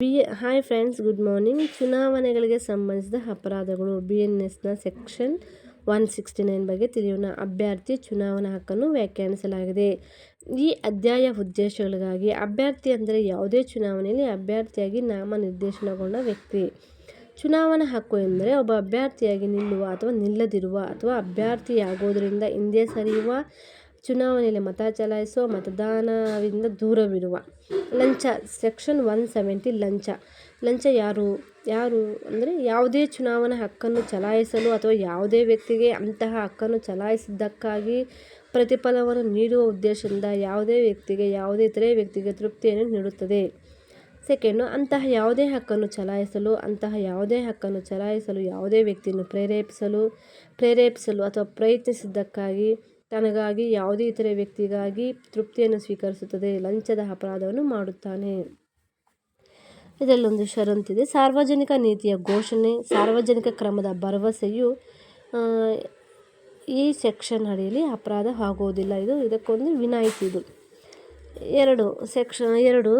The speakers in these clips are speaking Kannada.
B, hi friends, good morning. ಚುನಾವಣೆಗಳಿಗೆ ಸಂಬಂಧಿಸಿದ ಅಪರಾಧಗಳು ಬಿ ಎನ್ ಎಸ್ನ ಸೆಕ್ಷನ್ ಒನ್ ಸಿಕ್ಸ್ಟಿ ನೈನ್ ಬಗ್ಗೆ ತಿಳಿಯೋಣ. ಅಭ್ಯರ್ಥಿ ಚುನಾವಣಾ ಹಕ್ಕನ್ನು ವ್ಯಾಖ್ಯಾನಿಸಲಾಗಿದೆ. ಈ ಅಧ್ಯಾಯ ಉದ್ದೇಶಗಳಿಗಾಗಿ ಅಭ್ಯರ್ಥಿ ಅಂದರೆ ಯಾವುದೇ ಚುನಾವಣೆಯಲ್ಲಿ ಅಭ್ಯರ್ಥಿಯಾಗಿ ನಾಮ ನಿರ್ದೇಶನಗೊಂಡ ವ್ಯಕ್ತಿ. ಚುನಾವಣಾ ಹಕ್ಕು ಎಂದರೆ ಒಬ್ಬ ಅಭ್ಯರ್ಥಿಯಾಗಿ ನಿಲ್ಲುವ ಅಥವಾ ನಿಲ್ಲದಿರುವ ಅಥವಾ ಅಭ್ಯರ್ಥಿಯಾಗೋದರಿಂದ ಹಿಂದೆ ಸರಿಯುವ ಚುನಾವಣೆಯಲ್ಲಿ ಮತ ಚಲಾಯಿಸುವ ಮತದಾನದಿಂದ ದೂರವಿರುವ ಲಂಚ, ಸೆಕ್ಷನ್ ಒನ್ ಸೆವೆಂಟಿ ಲಂಚ. ಲಂಚ ಯಾರು ಯಾರು ಅಂದರೆ ಯಾವುದೇ ಚುನಾವಣಾ ಹಕ್ಕನ್ನು ಚಲಾಯಿಸಲು ಅಥವಾ ಯಾವುದೇ ವ್ಯಕ್ತಿಗೆ ಅಂತಹ ಹಕ್ಕನ್ನು ಚಲಾಯಿಸಿದ್ದಕ್ಕಾಗಿ ಪ್ರತಿಫಲವನ್ನು ನೀಡುವ ಉದ್ದೇಶದಿಂದ ಯಾವುದೇ ವ್ಯಕ್ತಿಗೆ, ಯಾವುದೇ ಇತರೆ ವ್ಯಕ್ತಿಗೆ ತೃಪ್ತಿಯನ್ನು ನೀಡುತ್ತದೆ. ಸೆಕೆಂಡು, ಅಂತಹ ಯಾವುದೇ ಹಕ್ಕನ್ನು ಚಲಾಯಿಸಲು, ಅಂತಹ ಯಾವುದೇ ಹಕ್ಕನ್ನು ಚಲಾಯಿಸಲು ಯಾವುದೇ ವ್ಯಕ್ತಿಯನ್ನು ಪ್ರೇರೇಪಿಸಲು ಪ್ರೇರೇಪಿಸಲು ಅಥವಾ ಪ್ರಯತ್ನಿಸಿದ್ದಕ್ಕಾಗಿ ತನಗಾಗಿ ಯಾವುದೇ ಇತರೆ ವ್ಯಕ್ತಿಗಾಗಿ ತೃಪ್ತಿಯನ್ನು ಸ್ವೀಕರಿಸುತ್ತದೆ, ಲಂಚದ ಅಪರಾಧವನ್ನು ಮಾಡುತ್ತಾನೆ. ಇದರಲ್ಲೊಂದು ಷರಂತಿದೆ. ಸಾರ್ವಜನಿಕ ನೀತಿಯ ಘೋಷಣೆ, ಸಾರ್ವಜನಿಕ ಕ್ರಮದ ಭರವಸೆಯು ಈ ಸೆಕ್ಷನ್ ಅಡಿಯಲ್ಲಿ ಅಪರಾಧ ಆಗುವುದಿಲ್ಲ. ಇದು ಇದಕ್ಕೊಂದು ವಿನಾಯಿತಿ ಇದು. ಎರಡು ಸೆಕ್ಷನ್, ಎರಡು,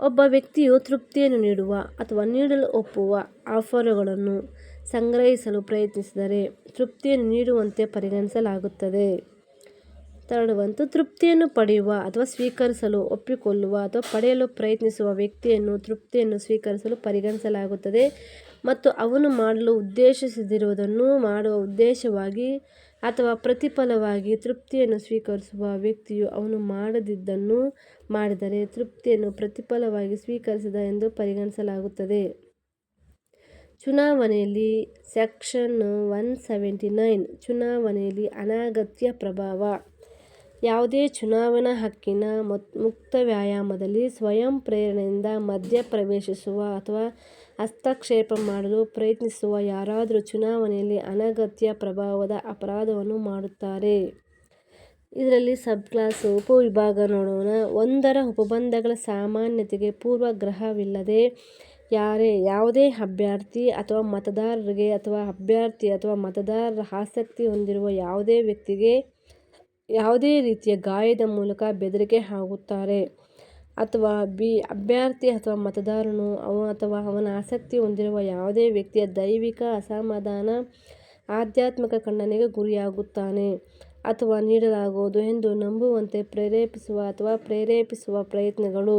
ಒಬ್ಬ ವ್ಯಕ್ತಿಯು ತೃಪ್ತಿಯನ್ನು ನೀಡುವ ಅಥವಾ ನೀಡಲು ಒಪ್ಪುವ ಆಫರುಗಳನ್ನು ಸಂಗ್ರಹಿಸಲು ಪ್ರಯತ್ನಿಸಿದರೆ ತೃಪ್ತಿಯನ್ನು ನೀಡುವಂತೆ ಪರಿಗಣಿಸಲಾಗುತ್ತದೆ. ಥರ್ಡ್ ತೃಪ್ತಿಯನ್ನು ಪಡೆಯುವ ಅಥವಾ ಸ್ವೀಕರಿಸಲು ಒಪ್ಪಿಕೊಳ್ಳುವ ಅಥವಾ ಪಡೆಯಲು ಪ್ರಯತ್ನಿಸುವ ವ್ಯಕ್ತಿಯನ್ನು ತೃಪ್ತಿಯನ್ನು ಸ್ವೀಕರಿಸಲು ಪರಿಗಣಿಸಲಾಗುತ್ತದೆ ಮತ್ತು ಅವನು ಮಾಡಲು ಉದ್ದೇಶಿಸದಿರುವುದನ್ನು ಮಾಡುವ ಉದ್ದೇಶವಾಗಿ ಅಥವಾ ಪ್ರತಿಫಲವಾಗಿ ತೃಪ್ತಿಯನ್ನು ಸ್ವೀಕರಿಸುವ ವ್ಯಕ್ತಿಯು ಅವನು ಮಾಡದಿದ್ದನ್ನು ಮಾಡಿದರೆ ತೃಪ್ತಿಯನ್ನು ಪ್ರತಿಫಲವಾಗಿ ಸ್ವೀಕರಿಸಿದ ಎಂದು ಪರಿಗಣಿಸಲಾಗುತ್ತದೆ. ಚುನಾವಣೆಯಲ್ಲಿ ಸೆಕ್ಷನ್ ಒನ್ ಸೆವೆಂಟಿ ನೈನ್ ಚುನಾವಣೆಯಲ್ಲಿ ಅನಗತ್ಯ ಪ್ರಭಾವ. ಯಾವುದೇ ಚುನಾವಣಾ ಹಕ್ಕಿನ ಮುಕ್ತ ವ್ಯಾಯಾಮದಲ್ಲಿ ಸ್ವಯಂ ಪ್ರೇರಣೆಯಿಂದ ಮಧ್ಯಪ್ರವೇಶಿಸುವ ಅಥವಾ ಹಸ್ತಕ್ಷೇಪ ಮಾಡಲು ಪ್ರಯತ್ನಿಸುವ ಯಾರಾದರೂ ಚುನಾವಣೆಯಲ್ಲಿ ಅನಗತ್ಯ ಪ್ರಭಾವದ ಅಪರಾಧವನ್ನು ಮಾಡುತ್ತಾರೆ. ಇದರಲ್ಲಿ ಸಬ್ ಕ್ಲಾಸ್ ಉಪವಿಭಾಗ ನೋಡೋಣ. ಒಂದರ ಉಪಬಂಧಗಳ ಸಾಮಾನ್ಯತೆಗೆ ಪೂರ್ವಗ್ರಹವಿಲ್ಲದೆ ಯಾರೇ ಯಾವುದೇ ಅಭ್ಯರ್ಥಿ ಅಥವಾ ಮತದಾರರಿಗೆ ಅಥವಾ ಅಭ್ಯರ್ಥಿ ಅಥವಾ ಮತದಾರರ ಆಸಕ್ತಿ ಹೊಂದಿರುವ ಯಾವುದೇ ವ್ಯಕ್ತಿಗೆ ಯಾವುದೇ ರೀತಿಯ ಗಾಯದ ಮೂಲಕ ಬೆದರಿಕೆ ಹಾಕುತ್ತಾರೆ. ಅಥವಾ ಬಿ, ಅಭ್ಯರ್ಥಿ ಅಥವಾ ಮತದಾರನು ಅವ ಅಥವಾ ಅವನ ಆಸಕ್ತಿ ಹೊಂದಿರುವ ಯಾವುದೇ ವ್ಯಕ್ತಿಯ ದೈವಿಕ ಅಸಮಾಧಾನ ಆಧ್ಯಾತ್ಮಿಕ ಖಂಡನೆಗೆ ಗುರಿಯಾಗುತ್ತಾನೆ ಅಥವಾ ನೀಡಲಾಗುವುದು ಎಂದು ನಂಬುವಂತೆ ಪ್ರೇರೇಪಿಸುವ ಅಥವಾ ಪ್ರೇರೇಪಿಸುವ ಪ್ರಯತ್ನಗಳು.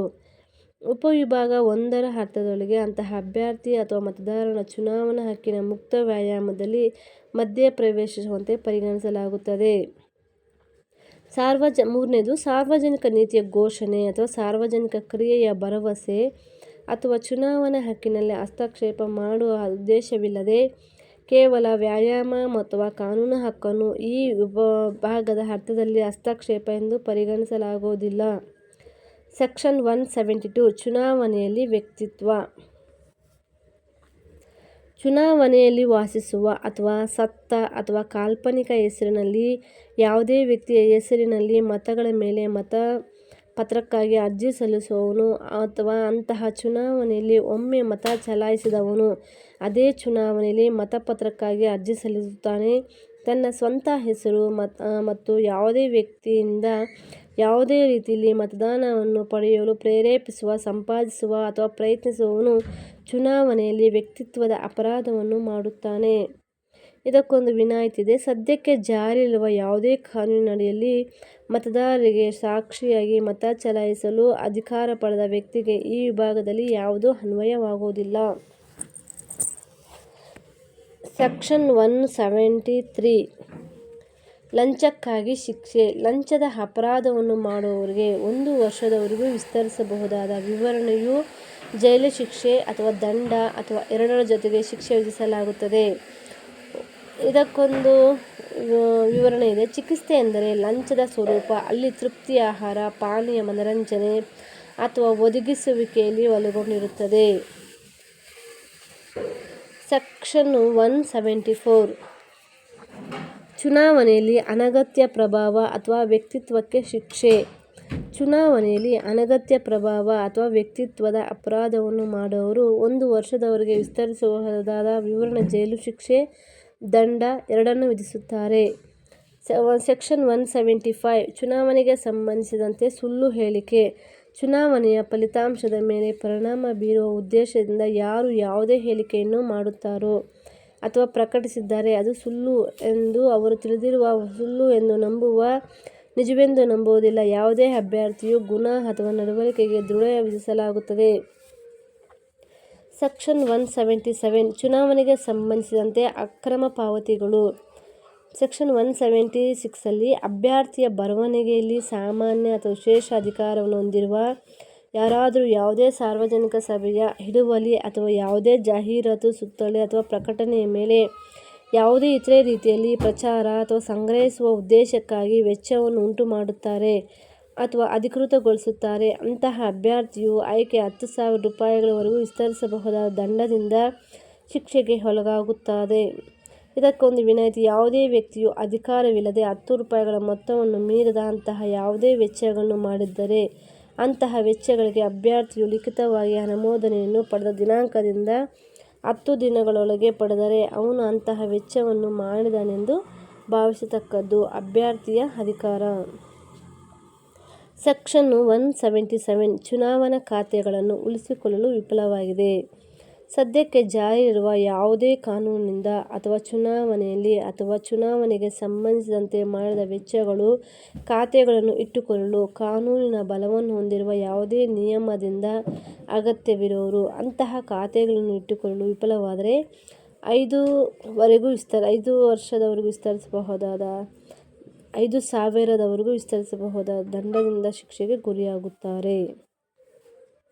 ಉಪವಿಭಾಗ ಒಂದರ ಅರ್ಥದೊಳಗೆ ಅಂತಹ ಅಭ್ಯರ್ಥಿ ಅಥವಾ ಮತದಾರನ ಚುನಾವಣಾ ಹಕ್ಕಿನ ಮುಕ್ತ ವ್ಯಾಯಾಮದಲ್ಲಿ ಮಧ್ಯಪ್ರವೇಶಿಸುವಂತೆ ಪರಿಗಣಿಸಲಾಗುತ್ತದೆ. ಸಾರ್ವಜ, ಮೂರನೇದು, ಸಾರ್ವಜನಿಕ ನೀತಿಯ ಘೋಷಣೆ ಅಥವಾ ಸಾರ್ವಜನಿಕ ಕ್ರಿಯೆಯ ಭರವಸೆ ಅಥವಾ ಚುನಾವಣಾ ಹಕ್ಕಿನಲ್ಲಿ ಹಸ್ತಕ್ಷೇಪ ಮಾಡುವ ಉದ್ದೇಶವಿಲ್ಲದೆ ಕೇವಲ ವ್ಯಾಯಾಮ ಅಥವಾ ಕಾನೂನು ಹಕ್ಕನ್ನು ಈ ವಿಭಾಗದ ಅರ್ಥದಲ್ಲಿ ಹಸ್ತಕ್ಷೇಪ ಎಂದು ಪರಿಗಣಿಸಲಾಗುವುದಿಲ್ಲ. ಸೆಕ್ಷನ್ ಒನ್ ಸೆವೆಂಟಿ ಟು ಚುನಾವಣೆಯಲ್ಲಿ ವ್ಯಕ್ತಿತ್ವ. ಚುನಾವಣೆಯಲ್ಲಿ ವಾಸಿಸುವ ಅಥವಾ ಸತ್ತ ಅಥವಾ ಕಾಲ್ಪನಿಕ ಹೆಸರಿನಲ್ಲಿ, ಯಾವುದೇ ವ್ಯಕ್ತಿಯ ಹೆಸರಿನಲ್ಲಿ ಮತಗಳ ಮೇಲೆ ಮತ ಪತ್ರಕ್ಕಾಗಿ ಅರ್ಜಿ ಸಲ್ಲಿಸುವವನು ಅಥವಾ ಅಂತಹ ಚುನಾವಣೆಯಲ್ಲಿ ಒಮ್ಮೆ ಮತ ಚಲಾಯಿಸಿದವನು, ಅದೇ ಚುನಾವಣೆಯಲ್ಲಿ ಮತಪತ್ರಕ್ಕಾಗಿ ಅರ್ಜಿ ಸಲ್ಲಿಸುತ್ತಾನೆ. ತನ್ನ ಸ್ವಂತ ಹೆಸರು ಮತ್ತು ಯಾವುದೇ ವ್ಯಕ್ತಿಯಿಂದ ಯಾವುದೇ ರೀತಿಯಲ್ಲಿ ಮತದಾನವನ್ನು ಪಡೆಯಲು ಪ್ರೇರೇಪಿಸುವ, ಸಂಪಾದಿಸುವ ಅಥವಾ ಪ್ರಯತ್ನಿಸುವವನು ಚುನಾವಣೆಯಲ್ಲಿ ವ್ಯಕ್ತಿತ್ವದ ಅಪರಾಧವನ್ನು ಮಾಡುತ್ತಾನೆ. ಇದಕ್ಕೊಂದು ವಿನಾಯಿತಿ ಇದೆ. ಸದ್ಯಕ್ಕೆ ಜಾರಿಯಲ್ಲಿರುವ ಯಾವುದೇ ಕಾನೂನಿನಡಿಯಲ್ಲಿ ಮತದಾರರಿಗೆ ಸಾಕ್ಷಿಯಾಗಿ ಮತ ಚಲಾಯಿಸಲು ಅಧಿಕಾರ ಪಡೆದ ವ್ಯಕ್ತಿಗೆ ಈ ವಿಭಾಗದಲ್ಲಿ ಯಾವುದೂ ಅನ್ವಯವಾಗುವುದಿಲ್ಲ. ಸೆಕ್ಷನ್ ಒನ್ ಸೆವೆಂಟಿ ತ್ರೀ ಲಂಚಕ್ಕಾಗಿ ಶಿಕ್ಷೆ, ಲಂಚದ ಅಪರಾಧವನ್ನು ಮಾಡುವವರಿಗೆ ಒಂದು ವರ್ಷದವರೆಗೂ ವಿಸ್ತರಿಸಬಹುದಾದ ವಿವರಣೆಯು ಜೈಲು ಶಿಕ್ಷೆ ಅಥವಾ ದಂಡ ಅಥವಾ ಎರಡರ ಜೊತೆಗೆ ಶಿಕ್ಷೆ ವಿಧಿಸಲಾಗುತ್ತದೆ. ಇದಕ್ಕೊಂದು ವಿವರಣೆ ಇದೆ. ಚಿಕಿತ್ಸೆ ಎಂದರೆ ಲಂಚದ ಸ್ವರೂಪ, ಅಲ್ಲಿ ತೃಪ್ತಿ ಆಹಾರ, ಪಾನೀಯ, ಮನರಂಜನೆ ಅಥವಾ ಒದಗಿಸುವಿಕೆಯಲ್ಲಿ ಒಳಗೊಂಡಿರುತ್ತದೆ. ಸೆಕ್ಷನ್ ಒನ್ ಸೆವೆಂಟಿ ಫೋರ್ ಚುನಾವಣೆಯಲ್ಲಿ ಅನಗತ್ಯ ಪ್ರಭಾವ ಅಥವಾ ವ್ಯಕ್ತಿತ್ವಕ್ಕೆ ಶಿಕ್ಷೆ. ಚುನಾವಣೆಯಲ್ಲಿ ಅನಗತ್ಯ ಪ್ರಭಾವ ಅಥವಾ ವ್ಯಕ್ತಿತ್ವದ ಅಪರಾಧವನ್ನು ಮಾಡುವವರು ಒಂದು ವರ್ಷದವರೆಗೆ ವಿಸ್ತರಿಸಬಹುದಾದ ವಿವರಣೆ ಜೈಲು ಶಿಕ್ಷೆ ದಂಡ ಎರಡನ್ನು ವಿಧಿಸುತ್ತಾರೆ. ಸೆಕ್ಷನ್ ಒನ್ ಸೆವೆಂಟಿ ಫೈವ್ ಚುನಾವಣೆಗೆ ಸಂಬಂಧಿಸಿದಂತೆ ಸುಳ್ಳು ಹೇಳಿಕೆ. ಚುನಾವಣೆಯ ಫಲಿತಾಂಶದ ಮೇಲೆ ಪರಿಣಾಮ ಬೀರುವ ಉದ್ದೇಶದಿಂದ ಯಾರು ಯಾವುದೇ ಹೇಳಿಕೆಯನ್ನು ಮಾಡುತ್ತಾರೋ. ಅಥವಾ ಪ್ರಕಟಿಸಿದ್ದಾರೆ, ಅದು ಸುಳ್ಳು ಎಂದು ಅವರು ತಿಳಿದಿರುವ ಸುಳ್ಳು ಎಂದು ನಂಬುವ ನಿಜವೆಂದು ನಂಬುವುದಿಲ್ಲ. ಯಾವುದೇ ಅಭ್ಯರ್ಥಿಯು ಗುಣ ಅಥವಾ ನಡವಳಿಕೆಗೆ ದೃಢ ವಿಧಿಸಲಾಗುತ್ತದೆ. ಸೆಕ್ಷನ್ ಒನ್ ಸೆವೆಂಟಿ ಸೆವೆನ್ ಚುನಾವಣೆಗೆ ಸಂಬಂಧಿಸಿದಂತೆ ಅಕ್ರಮ ಪಾವತಿಗಳು. ಸೆಕ್ಷನ್ ಒನ್ ಸೆವೆಂಟಿ ಸಿಕ್ಸಲ್ಲಿ ಅಭ್ಯರ್ಥಿಯ ಬರವಣಿಗೆಯಲ್ಲಿ ಸಾಮಾನ್ಯ ಅಥವಾ ವಿಶೇಷ ಅಧಿಕಾರವನ್ನು ಹೊಂದಿರುವ ಯಾರಾದರೂ ಯಾವುದೇ ಸಾರ್ವಜನಿಕ ಸಭೆಯ ಹಿಡುವಳಿ ಅಥವಾ ಯಾವುದೇ ಜಾಹೀರಾತು ಸುತ್ತೋಲೆ ಅಥವಾ ಪ್ರಕಟಣೆಯ ಮೇಲೆ ಯಾವುದೇ ಇತರೆ ರೀತಿಯಲ್ಲಿ ಪ್ರಚಾರ ಅಥವಾ ಸಂಗ್ರಹಿಸುವ ಉದ್ದೇಶಕ್ಕಾಗಿ ವೆಚ್ಚವನ್ನು ಉಂಟುಮಾಡುತ್ತಾರೆ ಅಥವಾ ಅಧಿಕೃತಗೊಳಿಸುತ್ತಾರೆ, ಅಂತಹ ಅಭ್ಯರ್ಥಿಯು ಆಯ್ಕೆ ಹತ್ತು ಸಾವಿರ ರೂಪಾಯಿಗಳವರೆಗೂ ವಿಸ್ತರಿಸಬಹುದಾದ ದಂಡದಿಂದ ಶಿಕ್ಷೆಗೆ ಒಳಗಾಗುತ್ತದೆ ಇದಕ್ಕೊಂದು ವಿನಾಯಿತಿ, ಯಾವುದೇ ವ್ಯಕ್ತಿಯು ಅಧಿಕಾರವಿಲ್ಲದೆ ಹತ್ತು ರೂಪಾಯಿಗಳ ಮೊತ್ತವನ್ನು ಮೀರದ ಅಂತಹ ಯಾವುದೇ ವೆಚ್ಚಗಳನ್ನು ಮಾಡಿದ್ದರೆ ಅಂತಹ ವೆಚ್ಚಗಳಿಗೆ ಅಭ್ಯರ್ಥಿಯು ಲಿಖಿತವಾಗಿ ಅನುಮೋದನೆಯನ್ನು ಪಡೆದ ದಿನಾಂಕದಿಂದ ಹತ್ತು ದಿನಗಳೊಳಗೆ ಪಡೆದರೆ ಅವನು ಅಂತಹ ವೆಚ್ಚವನ್ನು ಮಾಡಿದನೆಂದು ಭಾವಿಸತಕ್ಕದ್ದು ಅಭ್ಯರ್ಥಿಯ ಅಧಿಕಾರ. ಸೆಕ್ಷನ್ ಒನ್ ಸೆವೆಂಟಿ ಸೆವೆನ್ ಚುನಾವಣಾ ಖಾತೆಗಳನ್ನು ಉಳಿಸಿಕೊಳ್ಳಲು ವಿಫಲವಾಗಿದೆ. ಸದ್ಯಕ್ಕೆ ಜಾರಿಯಲ್ಲಿರುವ ಯಾವುದೇ ಕಾನೂನಿನಿಂದ ಅಥವಾ ಚುನಾವಣೆಯಲ್ಲಿ ಅಥವಾ ಚುನಾವಣೆಗೆ ಸಂಬಂಧಿಸಿದಂತೆ ಮಾಡಿದ ವೆಚ್ಚಗಳು, ಖಾತೆಗಳನ್ನು ಇಟ್ಟುಕೊಳ್ಳಲು ಕಾನೂನಿನ ಬಲವನ್ನು ಹೊಂದಿರುವ ಯಾವುದೇ ನಿಯಮದಿಂದ ಅಗತ್ಯವಿರುವವರು ಅಂತಹ ಖಾತೆಗಳನ್ನು ಇಟ್ಟುಕೊಳ್ಳಲು ವಿಫಲವಾದರೆ ಐದುವರೆಗೂ ವಿಸ್ತಾರ, ಐದು ವರ್ಷದವರೆಗೂ ವಿಸ್ತರಿಸಬಹುದಾದ, ಐದು ಸಾವಿರದವರೆಗೂ ವಿಸ್ತರಿಸಬಹುದಾದ ದಂಡದಿಂದ ಶಿಕ್ಷೆಗೆ ಗುರಿಯಾಗುತ್ತಾರೆ.